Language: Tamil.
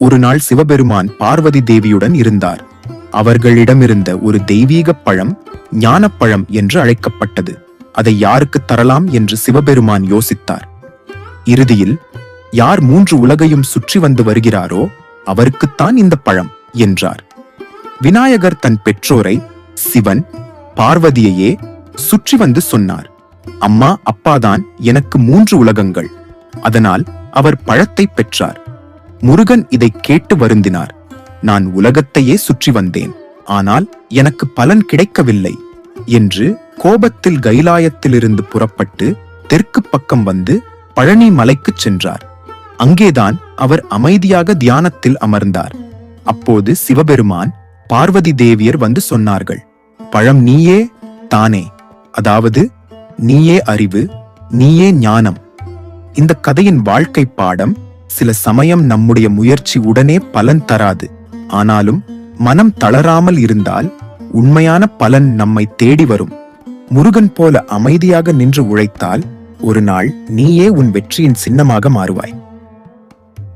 ஒரு நாள் சிவபெருமான் பார்வதி தேவியுடன் இருந்தார். அவர்களிடமிருந்த ஒரு தெய்வீக பழம் ஞானப்பழம் என்று அழைக்கப்பட்டது. அதை யாருக்கு தரலாம் என்று சிவபெருமான் யோசித்தார். இறுதியில் யார் மூன்று உலகையும் சுற்றி வந்து வருகிறாரோ அவருக்குத்தான் இந்த பழம் என்றார். விநாயகர் தன் பெற்றோரை சிவன் பார்வதியையே சுற்றி வந்து சொன்னார். அம்மா அப்பாதான் எனக்கு மூன்று உலகங்கள். அதனால் அவர் பழத்தை பெற்றார். முருகன் இதை கேட்டு வருந்தினார். நான் உலகத்தையே சுற்றி வந்தேன். ஆனால் எனக்கு பலன் கிடைக்கவில்லை என்று கோபத்தில் கைலாயத்திலிருந்து புறப்பட்டு தெற்கு பக்கம் வந்து பழனி மலைக்குச் சென்றார். அங்கேதான் அவர் அமைதியாக தியானத்தில் அமர்ந்தார். அப்போது சிவபெருமான் பார்வதி தேவியர் வந்து சொன்னார்கள் பழம் நீயே தானே. அதாவது நீயே அறிவு நீயே ஞானம். இந்த கதையின் வாழ்க்கை பாடம் சில சமயம் நம்முடைய முயற்சி உடனே பலன் தராது. ஆனாலும் மனம் தளராமல் இருந்தால் உண்மையான பலன் நம்மை தேடி வரும். முருகன் போல அமைதியாக நின்று உழைத்தால் ஒரு நாள் நீயே உன் வெற்றியின் சின்னமாக மாறுவாய்.